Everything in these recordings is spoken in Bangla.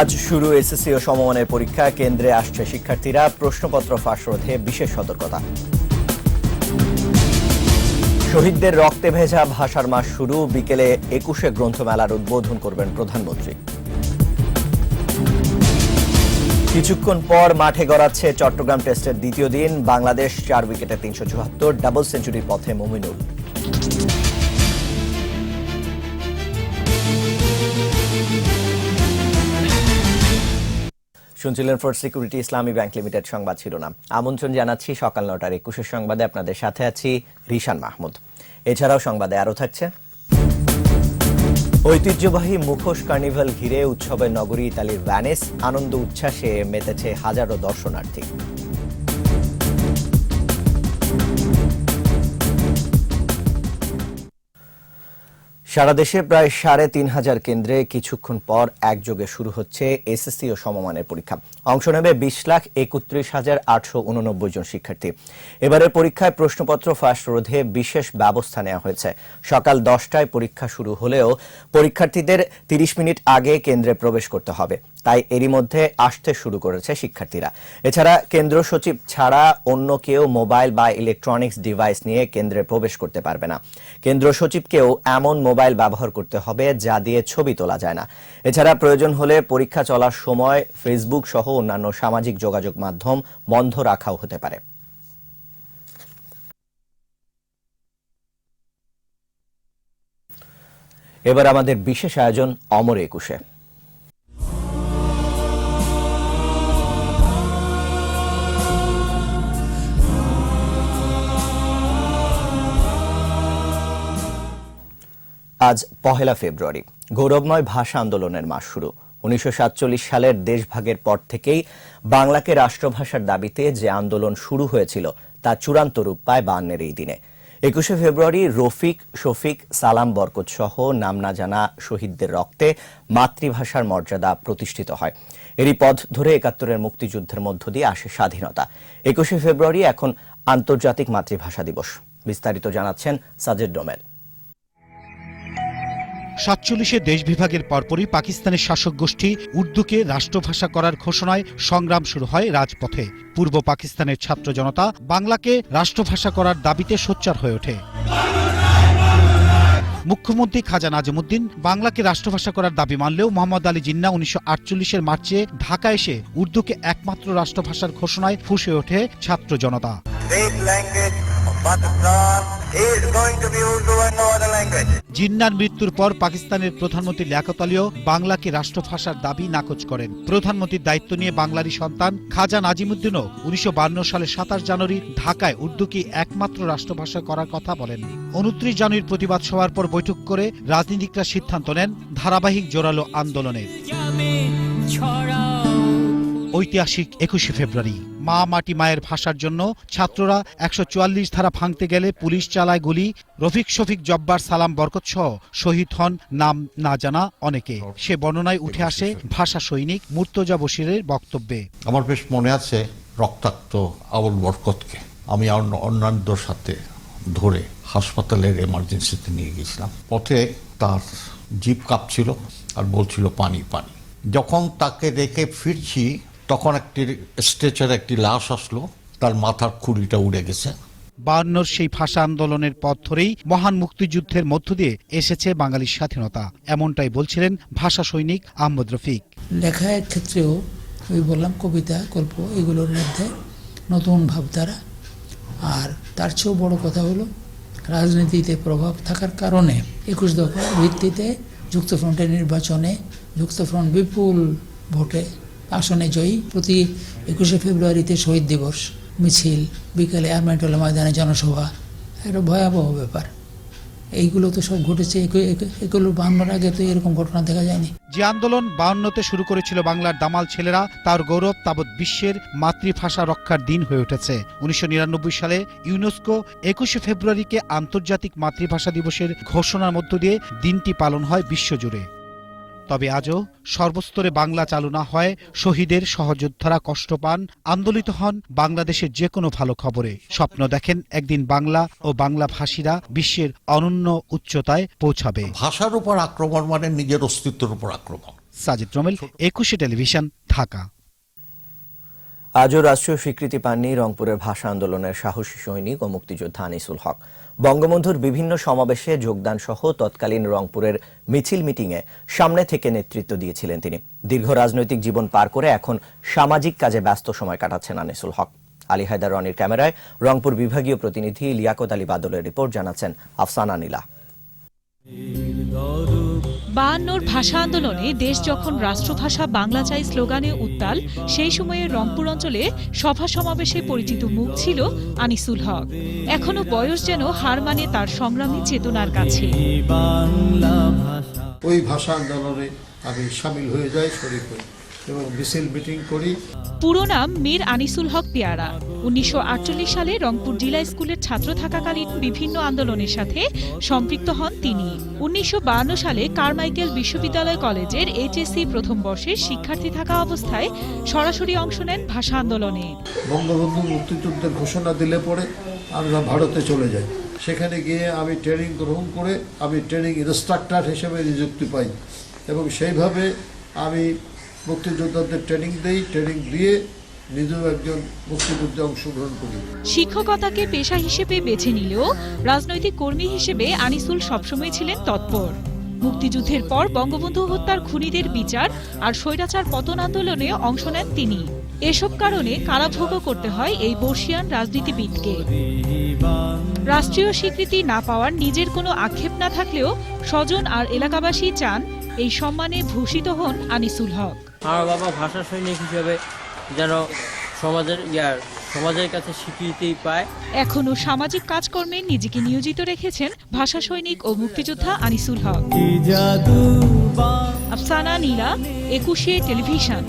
আজ শুরু এসএসসি ও সমমানের পরীক্ষা। কেন্দ্রে আসছে শিক্ষার্থীরা প্রশ্নপত্র ফাঁস রোধে বিশেষ সতর্কতা। শহীদদের রক্তে ভেজা ভাষার মাস শুরু। বিকেলে একুশে গ্রন্থমেলার উদ্বোধন করবেন প্রধানমন্ত্রী। কিছুক্ষণ পর মাঠে গড়াচ্ছে চট্টগ্রাম টেস্টের দ্বিতীয় দিন। বাংলাদেশ চার উইকেটে তিনশো চুয়াত্তর, ডাবল সেঞ্চুরির পথে মুমিনুল। শুনছিলেন First Security Islami Bank Limited সংবাদ শিরোনাম। আমন্ত্রণ জানাচ্ছি সকাল নটার একুশের সংবাদে। আপনাদের সাথে আছি রিশান মাহমুদ। এছাড়াও সংবাদে আরও থাকছে। ঐতিহ্যবাহী মুখোশ কার্নিভাল ঘিরে উৎসবের নগরী ইতালির ভ্যানেস আনন্দ উচ্ছ্বাসে মেতেছে হাজারো দর্শনার্থী। সারা দেশে প্রায় সাড়ে তিন হাজার কেন্দ্রে কিছুক্ষণ পর একযোগে শুরু হচ্ছে এসএসসি ও সমমানের পরীক্ষা। অংশ নেবে বিশ লাখ একত্রিশ হাজার আটশো উননব্বই জন শিক্ষার্থী। এবারের পরীক্ষায় প্রশ্নপত্র ফাঁস রোধে বিশেষ ব্যবস্থা নেওয়া হয়েছে। সকাল দশটায় পরীক্ষা শুরু হলেও পরীক্ষার্থীদের তিরিশ মিনিট আগে কেন্দ্রে প্রবেশ করতে হবে। তাই এরই মধ্যে আসতে শুরু করেছে শিক্ষার্থীরা। এছাড়া কেন্দ্র সচিব ছাড়া অন্য কেউ মোবাইল বা ইলেকট্রনিক্স ডিভাইস নিয়ে কেন্দ্রে প্রবেশ করতে পারবে না। কেন্দ্র সচিবকেও এমন মোবাইল ব্যবহার করতে হবে যা দিয়ে ছবি তোলা যায় না। এছাড়া প্রয়োজন হলে পরীক্ষা চলার সময় ফেসবুক সহ অন্যান্য সামাজিক যোগাযোগ মাধ্যম বন্ধ রাখাও হতে পারে। এবার আমাদের বিশেষ আয়োজন অমর একুশে। আজ পহেলা ফেব্রুয়ারি। গৌরবময় ভাষা আন্দোলনের মাস শুরু। উনিশশো সাতচল্লিশ সালের দেশভাগের পর থেকেই বাংলাকে রাষ্ট্রভাষার দাবিতে যে আন্দোলন শুরু হয়েছিল, তা চূড়ান্ত রূপ পায় বান্নের এই দিনে। একুশে ফেব্রুয়ারি রফিক, শফিক, সালাম বরকত সহ নাম না জানা শহীদদের রক্তে মাতৃভাষার মর্যাদা প্রতিষ্ঠিত হয়। এরই পথ ধরে একাত্তরের মুক্তিযুদ্ধের মধ্য দিয়ে আসে স্বাধীনতা। একুশে ফেব্রুয়ারি এখন আন্তর্জাতিক মাতৃভাষা দিবস। বিস্তারিত জানাচ্ছেন সাজেদ ডোমেল সাতচল্লিশে দেশ বিভাগের পরপরই পাকিস্তানের শাসক গোষ্ঠী উর্দুকে রাষ্ট্রভাষা করার ঘোষণায় সংগ্রাম শুরু হয় রাজপথে। পূর্ব পাকিস্তানের ছাত্র জনতা বাংলাকে রাষ্ট্রভাষা করার দাবিতে সোচ্চার হয়ে ওঠে। মুখ্যমন্ত্রী খাজা নাজিমুদ্দিন বাংলাকে রাষ্ট্রভাষা করার দাবি মানলেও মোহাম্মদ আলী জিন্না উনিশশো আটচল্লিশের মার্চে ঢাকা এসে উর্দুকে একমাত্র রাষ্ট্রভাষার ঘোষণায় ফুঁসে ওঠে ছাত্র জনতা। State language of Pakistan is going to be Urdu and no other language. জিন্নার মৃত্যুর পর পাকিস্তানের প্রধানমন্ত্রী লিয়াকত আলীও বাংলাকে রাষ্ট্রভাষার দাবি নাকচ করেন। প্রধানমন্ত্রীর দায়িত্ব নিয়ে বাংলারই সন্তান খাজা নাজিমুদ্দিনও উনিশশো সালের সাতাশ জানুয়ারি ঢাকায় উর্দুকে একমাত্র রাষ্ট্রভাষা করার কথা বলেন। উনত্রিশ জানুয়ারির প্রতিবাদ সভার পর বৈঠক করে রাজনীতিকরা সিদ্ধান্ত নেন ধারাবাহিক জোরালো আন্দোলনের। ঐতিহাসিক একুশে ফেব্রুয়ারি। মা মাটি মায়ের ভাষার জন্য ছাত্ররা একশো চুয়াল্লিশ ধারা ভাঙতে গেলে পুলিশ চালায় গুলি। রফিক শফিক জব্বার সালাম বরকত সহ শহীদ হন নাম না জানা অনেকে। সে বর্ণনায় উঠে আসে ভাষা সৈনিক মুর্তজা বশিরের বক্তব্যে। আমার বেশ মনে আছে রক্তাক্ত আবুল বরকতকে। আমি অন্য- অন্যান্যদের সাথে ধরে হাসপাতালের এমার্জেন্সিতে নিয়ে গেছিলাম পথে তার জিপ কাঁপছিল আর বলছিল পানি পানি। যখন তাকে রেখে ফিরছি তখন একটি স্ট্রেচার একটি লাশ আসলো তার মাথার খুঁড়িটা উড়ে গেছে। বায়ান্নর সেই ভাষা আন্দোলনের পথ ধরেই মহান মুক্তিযুদ্ধের মধ্য দিয়ে এসেছে বাঙালির স্বাধীনতা। এমনটাই বলছিলেন ভাষা সৈনিক আহমদ রফিক। লেখার ক্ষেত্রেও ওই বললাম কবিতা গল্প এগুলোর মধ্যে নতুন ভাবধারা। আর তার চেয়েও বড় কথা হলো রাজনীতিতে প্রভাব থাকার কারণে একুশ দফার ভিত্তিতে যুক্তফ্রন্টের নির্বাচনে যুক্তফ্রন্ট বিপুল ভোটে আসনে জয়ী। প্রতি একুশে ফেব্রুয়ারিতে শহীদ দিবস, মিছিল, বিকালে আরমাইটোলা ময়দানে জনসভা। একটা ভয়াবহ ব্যাপার। এইগুলো তো সব ঘটেছে এগু- এগু- এগুলো বাহান্নর আগে তো এরকম ঘটনা দেখা যায়নি। যে আন্দোলন বায়ান্নতে শুরু করেছিল বাংলার দামাল ছেলেরা, তার গৌরব তাবৎ বিশ্বের মাতৃভাষা রক্ষার দিন হয়ে উঠেছে। উনিশশো নিরানব্বই সালে ইউনেস্কো একুশে ফেব্রুয়ারিকে আন্তর্জাতিক মাতৃভাষা দিবসের ঘোষণার মধ্য দিয়ে দিনটি পালন হয় বিশ্বজুড়ে। তবে আজও সর্বস্তরে বাংলা চালু না হয় শহীদের সহযোদ্ধারা কষ্ট পান আন্দোলিত হন বাংলাদেশের যে কোনো ভালো খবরে। স্বপ্ন দেখেন একদিন বাংলা ও বাংলা ভাষীরা বিশ্বের অনন্য উচ্চতায় পৌঁছাবে। ভাষার উপর আক্রমণ মানে নিজের অস্তিত্বের উপর আক্রমণ। সাজিদ রমেল একুশে টেলিভিশন ঢাকা। আজও রাষ্ট্রীয় স্বীকৃতি পাননি রংপুরের ভাষা আন্দোলনের সাহসী সৈনিক ও মুক্তিযোদ্ধা আনিসুল হক। বঙ্গবন্ধুর বিভিন্ন সমাবেশে যোগদান সহ তৎকালীন রংপুরের মিছিল মিটিংয়ে সামনে থেকে নেতৃত্ব দিয়েছিলেন তিনি। দীর্ঘ রাজনৈতিক জীবন পার করে এখন সামাজিক কাজে ব্যস্ত সময় কাটাচ্ছেন আনিসুল হক। আলী হায়দার রনির ক্যামেরায় রংপুর বিভাগীয় প্রতিনিধি লিয়াকত আলী বাদলের রিপোর্ট, জানাচ্ছেন আফসানা নীলা। বায়ান্নর ভাষা আন্দোলনে দেশ যখন রাষ্ট্রভাষা বাংলা চাই স্লোগানে উত্তাল সেই সময়ে রংপুর অঞ্চলে সভা সমাবেশে পরিচিত মুখ ছিল আনিসুল হক। এখনও বয়স যেন হার মানে তার সংগ্রামী চেতনার কাছে। ওই ভাষা আন্দোলনে আমি সামিল হয়ে যাই শরীর হই এবং মিছিল মিটিং করি। পুরো নাম মীর আনিসুল হক পেয়ারা। উনিশশো সালে রংপুর জেলা স্কুলের ছাত্র থাকাকালীন বিভিন্ন আন্দোলনের সাথে সম্পৃক্ত হন তিনি। উনিশশো সালে কারমাইকেল বিশ্ববিদ্যালয় কলেজের এইচএসসি প্রথম বর্ষের শিক্ষার্থী থাকা অবস্থায় সরাসরি অংশ নেন ভাষা আন্দোলনে। বঙ্গবন্ধু মুক্তিযুদ্ধের ঘোষণা দিলে পরে আমরা ভারতে চলে যাই। সেখানে গিয়ে আমি ট্রেনিং গ্রহণ করে আমি ট্রেনিং ইনস্ট্রাক্টর হিসেবে নিযুক্তি পাই এবং সেইভাবে আমি মুক্তিযোদ্ধাদের ট্রেনিং দেই ট্রেনিং দিয়ে নিজেও একজন মুক্তিযুদ্ধে অংশগ্রহণ করি। শিক্ষকতাকে পেশা হিসেবে বেছে নিলেও রাজনৈতিক কর্মী হিসেবে আনিসুল সবসময় ছিলেন তৎপর। মুক্তিযুদ্ধের পর বঙ্গবন্ধু হত্যার খুনিদের বিচার আর স্বৈরাচার পতন আন্দোলনে অংশ নেন তিনি। এসব কারণে কারাভোগও করতে হয় এই বর্ষিয়ান রাজনীতিবিদকে। রাষ্ট্রীয় স্বীকৃতি না পাওয়ার নিজের কোনো আক্ষেপ না থাকলেও স্বজন আর এলাকাবাসী চান এই সম্মানে ভূষিত হন আনিসুল হক। আমার বাবা ভাষা সৈনিক হিসেবে যেন সমাজের ইয়ার সমাজের কাছে স্বীকৃতি পায়। এখনও সামাজিক কাজকর্মে নিজেকে নিয়োজিত রেখেছেন ভাষা সৈনিক ও মুক্তিযোদ্ধা আনিসুল হক। আফসানা নীলা একুশে টেলিভিশন।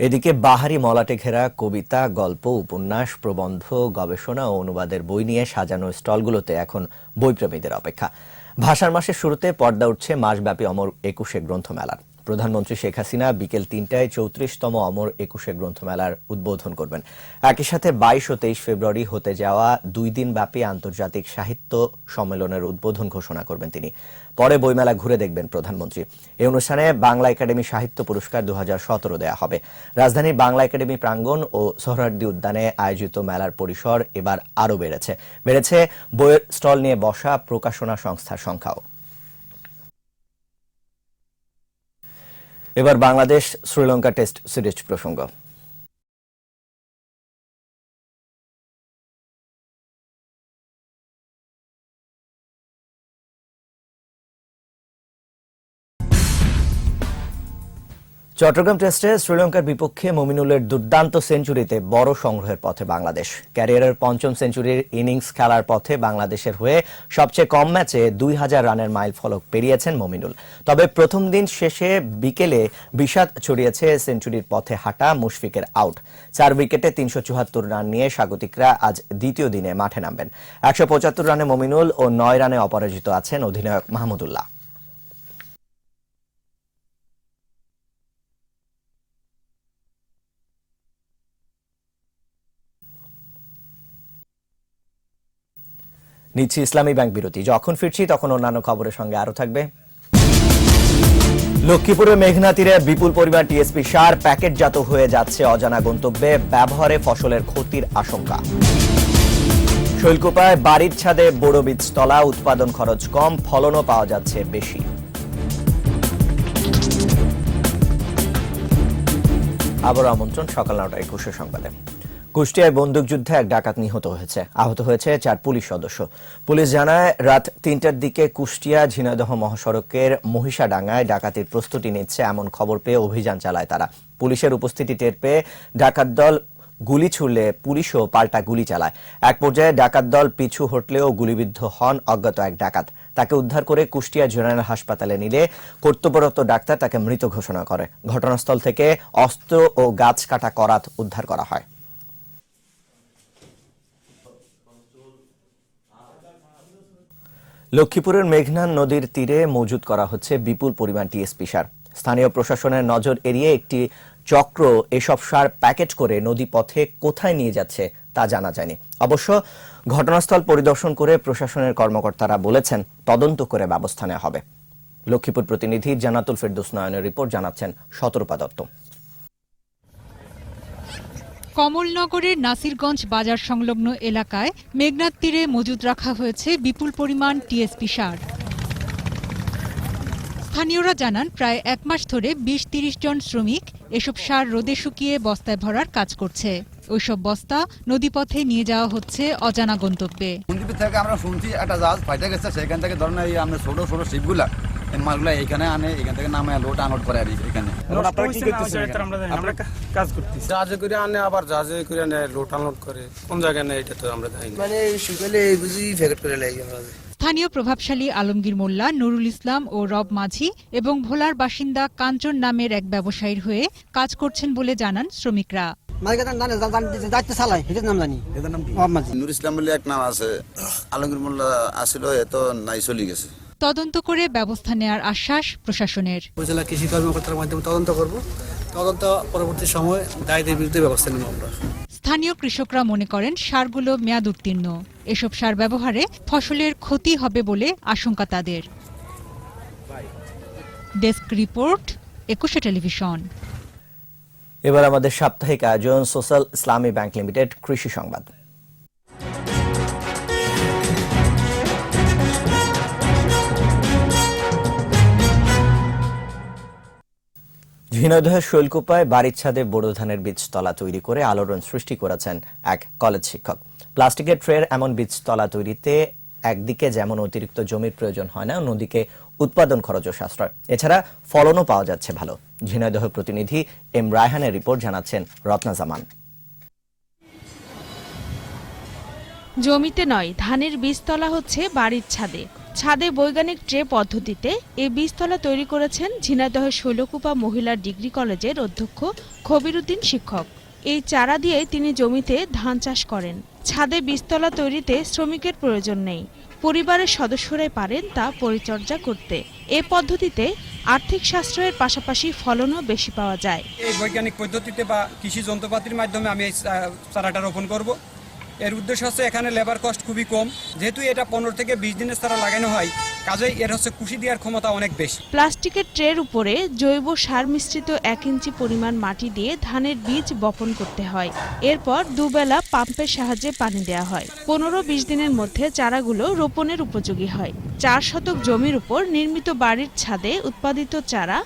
এদিকে বাহারি মলাটে ঘেরা কবিতা গল্প উপন্যাস প্রবন্ধ গবেষণা ও অনুবাদের বই নিয়ে সাজানো স্টলগুলোতে এখন বইপ্রেমীদের অপেক্ষা। ভাষার মাসের শুরুতে পর্দা উঠছে মাসব্যাপী অমর একুশে গ্রন্থমেলার। প্রধানমন্ত্রী শেখ হাসিনা বিকেল তিনটায় চৌত্রিশতম অমর একুশে গ্রন্থমেলার উদ্বোধন করবেন। একই সাথে বাইশ ও তেইশ ফেব্রুয়ারি হতে যাওয়া দুই দিন ব্যাপী আন্তর্জাতিক সাহিত্য সম্মেলনের উদ্বোধন ঘোষণা করবেন তিনি। পরে বইমেলা ঘুরে দেখবেন প্রধানমন্ত্রী। এই অনুষ্ঠানে বাংলা একাডেমি সাহিত্য পুরস্কার দুহাজার সতেরো দেয়া হবে। রাজধানীর বাংলা একাডেমি প্রাঙ্গণ ও সোহরার্দি উদ্যানে আয়োজিত মেলার পরিসর এবার আরও বেড়েছে। বেড়েছে বইয়ের স্টল নিয়ে বসা প্রকাশনা সংস্থার সংখ্যাও। এবার বাংলাদেশ শ্রীলঙ্কা টেস্ট সিরিজ প্রসঙ্গ। চট্টগ্রাম টেস্টে শ্রীলঙ্কার বিপক্ষে মমিনুলের দুর্দান্ত সেঞ্চুরিতে বড় সংগ্রহের পথে বাংলাদেশ। ক্যারিয়ারের পঞ্চম সেঞ্চুরির ইনিংস খেলার পথে বাংলাদেশের হয়ে সবচেয়ে কম ম্যাচে দুই হাজার রানের মাইল ফলক পেরিয়েছেন মমিনুল। তবে প্রথম দিন শেষে বিকেলে বিষাদ ছড়িয়েছে সেঞ্চুরির পথে হাঁটা মুশফিকের আউট। চার উইকেটে তিনশো চুয়াত্তর রান নিয়ে স্বাগতিকরা আজ দ্বিতীয় দিনে মাঠে নামবেন। একশো পঁচাত্তর রানে মমিনুল ও নয় রানে অপরাজিত আছেন অধিনায়ক মাহমুদুল্লাহ নিচ্ছি ইসলামী ব্যাংক বিরতি। যখন ফিরছি তখন অন্যান্য খবরের সঙ্গে আরও থাকবে। লক্ষ্মীপুরের মেঘনা তীরে বিপুল পরিমাণ টিএসপি সার, প্যাকেটজাত হয়ে যাচ্ছে অজানা গন্তব্যে, ব্যবহারে ফসলের ক্ষতির আশঙ্কা। শৈলকুপায় বাড়ির ছাদে বড় বীজতলা, উৎপাদন খরচ কম, ফলনও পাওয়া যাচ্ছে বেশি। আবার আমন্ত্রণ, সকাল নটা একুশে সংবাদে। কুষ্টিয়ায় বন্দুকযুদ্ধে এক ডাকাত নিহত হয়েছে। আহত হয়েছে চার পুলিশ সদস্য। পুলিশ জানায়, রাত তিনটার দিকে কুষ্টিয়া ঝিনাইদহ মহাসড়কের মহিষাডাঙ্গায় ডাকাতির প্রস্তুতি নিচ্ছে এমন খবর পেয়ে অভিযান চালায় তারা। পুলিশের উপস্থিতি টের পেয়ে ডাকাত দল গুলি ছুড়লে পুলিশও পাল্টা গুলি চালায়। এক পর্যায়ে ডাকাত দল পিছু হটলেও গুলিবিদ্ধ হন অজ্ঞাত এক ডাকাত। তাকে উদ্ধার করে কুষ্টিয়া জেনারেল হাসপাতালে নিলে কর্তব্যরত ডাক্তার তাকে মৃত ঘোষণা করে। ঘটনাস্থল থেকে অস্ত্র ও গাছ কাটা করাত উদ্ধার করা হয়। লক্ষ্মীপুরের মেঘনা নদীর তীরে মজুত করা হচ্ছে বিপুল পরিমাণ টিএসপি সার। স্থানীয় প্রশাসনের নজর এড়িয়ে একটি চক্র এসব সার প্যাকেট করে নদী পথে কোথায় নিয়ে যাচ্ছে তা জানা যায়নি। অবশ্য ঘটনাস্থল পরিদর্শন করে প্রশাসনের কর্মকর্তারা বলেছেন তদন্ত করে ব্যবস্থা নেওয়া হবে। লক্ষ্মীপুর প্রতিনিধি জানাতুল ফেরদৌস নয়নের রিপোর্ট জানাচ্ছেন শতরূপা দত্ত। কমলনগরের নাসিরগঞ্জ বাজার সংলগ্ন এলাকায় মেঘনার তীরে মজুদ রাখা হয়েছে বিপুল পরিমাণ টিএসপি সার। স্থানীয়রা জানান, প্রায় এক মাস ধরে বিশ তিরিশ জন শ্রমিক এসব সার রোদে শুকিয়ে বস্তায় ভরার কাজ করছে। ওইসব বস্তা নদীপথে নিয়ে যাওয়া হচ্ছে অজানা গন্তব্যে। থেকে আমরা শুনছি, একটা জাহাজ ফাইটে গেছে সেখান থেকে ছোট ছোট শিপগুলা মালগুলা এখানে আনে এখান থেকে নামে লোড আনলোড করে আর কি এখানে আমরা কাজ করতেছি। জাহাজে করে আনে আবার জাহাজে করে আনে লোড আনলোড করে। কোন জায়গায় নেই এটা তো আমরা জানি মানে শুকালে এই বুঝি ফেকেট করে লাগে স্থানীয় প্রভাবশালী আলমগীর মোল্লা নুরুল ইসলাম ও রব মাঝি এবং ভোলার বাসিন্দা কাঞ্চন নামের এক ব্যবসায়ীর হয়ে কাজ করছেন বলে জানান শ্রমিকরা। এদের নুর ইসলাম বলে এক নাম আছে। আলমগীর মোল্লা আসিল এত নাই চলে গেছে। তদন্ত করে ব্যবস্থা নেয়ার আশ্বাস প্রশাসনের। উপজেলা কৃষি কর্মকর্তার মাধ্যমে তদন্ত করব। তদন্ত পরবর্তী সময় দায়ীদের বিরুদ্ধে ব্যবস্থা নেব আমরা। স্থানীয় কৃষকরা মনে করেন সারগুলো মেয়াদ উত্তীর্ণ। এসব সার ব্যবহারে ফসলের ক্ষতি হবে বলে আশঙ্কা তাদের। Desk report Ekushey television. এবার আমাদের সাপ্তাহিক আয়োজন সোশ্যাল ইসলামী ব্যাংক লিমিটেড কৃষি সংবাদ। ঝিনাইদহের শৈলকুপায় বাড়ির ছাদে বোরো ধানের বীজতলা তৈরি করে আলোড়ন সৃষ্টি করেছেন এক কলেজ শিক্ষক। প্লাস্টিকের ট্রের এমন বীজতলা তৈরিতে একদিকে যেমন অতিরিক্ত জমির প্রয়োজন হয় না, অন্যদিকে উৎপাদন খরচও সাশ্রয়। এছাড়া ফলনও পাওয়া যাচ্ছে ভালো। ঝিনাইদহ প্রতিনিধি এম রায়হানের রিপোর্ট জানাচ্ছেন রত্না জামান জমিতে নয়, ধানের বীজতলা হচ্ছে বাড়ির ছাদে ছাদে বৈজ্ঞানিক ট্রে পদ্ধতিতে এই বীজতলা তৈরি করেছেন ঝিনাইদহ শৈলকুপা মহিলা ডিগ্রি কলেজের অধ্যক্ষ খবিরুদ্দিন শিক্ষক। এই চারা দিয়ে তিনি জমিতে ধান চাষ করেন। ছাদে বীজতলা তৈরিতে শ্রমিকের প্রয়োজন নেই। পরিবারের সদস্যরাই পারেন তা পরিচর্যা করতে। এ পদ্ধতিতে আর্থিক সাশ্রয়ের পাশাপাশি ফলনও বেশি পাওয়া যায়। এই বৈজ্ঞানিক পদ্ধতিতে বা কৃষি যন্ত্রপাতির মাধ্যমে আমি এই চারাটা রোপণ করব। এর উদ্দেশ্য হচ্ছে এখানে লেবার কস্ট খুবই কম। যেহেতু এটা পনেরো থেকে বিশ দিনের চারা লাগানো হয় কাজেই এর হচ্ছে কুশি দেওয়ার ক্ষমতা অনেক বেশি। প্লাস্টিকের ট্রের উপরে জৈব সার মিশ্রিত এক ইঞ্চি পরিমাণ মাটি দিয়ে ধানের বীজ বপন করতে হয়। এরপর দুবেলা পাম্পের সাহায্যে পানি দেওয়া হয়। পনেরো বিশ দিনের মধ্যে চারাগুলো রোপণের উপযোগী হয়। চার শতক জমির উপর নির্মিত বাড়ির ছাদে উৎপাদিত চারা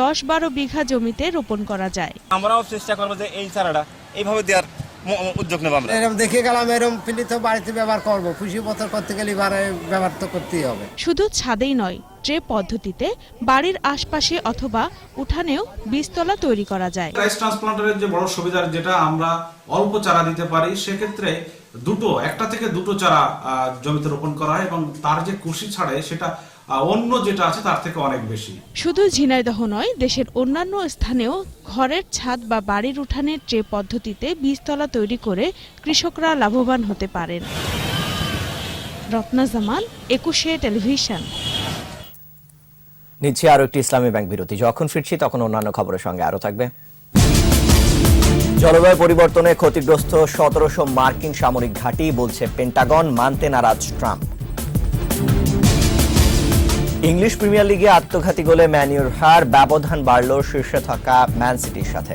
দশ বারো বিঘা জমিতে রোপণ করা যায়। আমরাও চেষ্টা করব যে এই চারাটা এইভাবে দেওয়ার। উদ্যোগ নেব আমরা। এরকম দেখে গেলাম এরকম ফিলি তো বাড়িতে ব্যবহার করব। খুশি পত্র করতে গেলে এবারে ব্যবহার তো করতেই হবে। শুধু ছাদেই নয় ট্রে পদ্ধতিতে বাড়ির আশপাশে অথবা উঠানেও বীজতলা তৈরি করা যায়। রাইস ট্রান্সপ্লান্টারের যে বড় সুবিধার যেটা আমরা অল্প চারা দিতে পারি সেক্ষেত্রে দুটো একটা থেকে দুটো চারা জমিতে রোপণ করা হয় এবং তার যে কুশি ছাড়ে সেটা অন্য যেটা আছে তার থেকে অনেক বেশি। শুধু ঝিনাইদহ নয় দেশের অন্যান্য স্থানেও ঘরের ছাদ বা বাড়ির উঠানের ট্রে পদ্ধতিতে বীজতলা তৈরি করে কৃষকরা লাভবান হতে পারেন। রত্না জামান একুশে টেলিভিশন। নিচ্ছে আরও একটি ইসলামী ব্যাংক বিরতি। যখন ফিরছি তখন অন্যান্য খবরের সঙ্গে আরও থাকবে। জলবায়ু পরিবর্তনে ক্ষতিগ্রস্ত সতেরোশো মার্কিন সামরিক ঘাঁটি বলছে পেন্টাগন মানতে নারাজ ট্রাম্প। ইংলিশ প্রিমিয়ার লিগে আত্মঘাতী গোলে ম্যানিউর হার, ব্যবধান বাড়ল শীর্ষে থাকা ম্যান সিটির সাথে।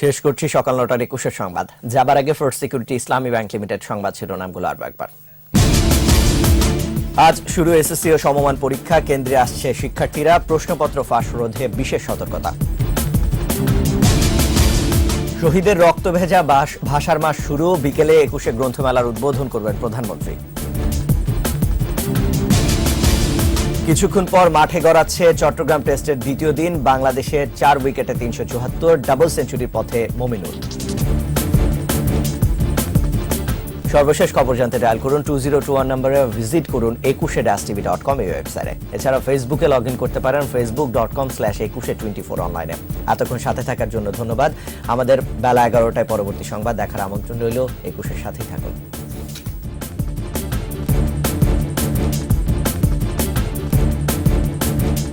শেষ করছি সকাল নটার একুশের সংবাদ। যাবার আগে First Security Islami Bank Limited সংবাদ শিরোনামগুলো আরও একবার। আজ শুরু এসএসসি ও সমমান পরীক্ষা, কেন্দ্রে আসছে শিক্ষার্থীরা প্রশ্নপত্র ফাঁস রোধে বিশেষ সতর্কতা। শহীদের রক্ত ভেজা ভাষার মাস শুরু। বিকেলে একুশে গ্রন্থমেলার উদ্বোধন করবেন প্রধানমন্ত্রী। কিছুক্ষণ পর মাঠে গড়াচ্ছে চট্টগ্রাম টেস্টের দ্বিতীয় দিন। বাংলাদেশের চার উইকেটে তিনশো চুয়াত্তর, ডাবল সেঞ্চুরির পথে মমিনুল। সর্বশেষ খবর জানতে ডায়াল করুন টু জিরো টু ওয়ান নম্বরে, ভিজিট করুন একুশে ডাস টিভি ডট কম এই ওয়েবসাইটে। এছাড়া ফেসবুকে লগ ইন করতে পারেন Facebook dot com slash Ekushey twenty four অনলাইনে এতক্ষণ সাথে থাকার জন্য ধন্যবাদ। আমাদের বেলা এগারোটায় পরবর্তী সংবাদ দেখার আমন্ত্রণ রইল। একুশের সাথেই থাকুন।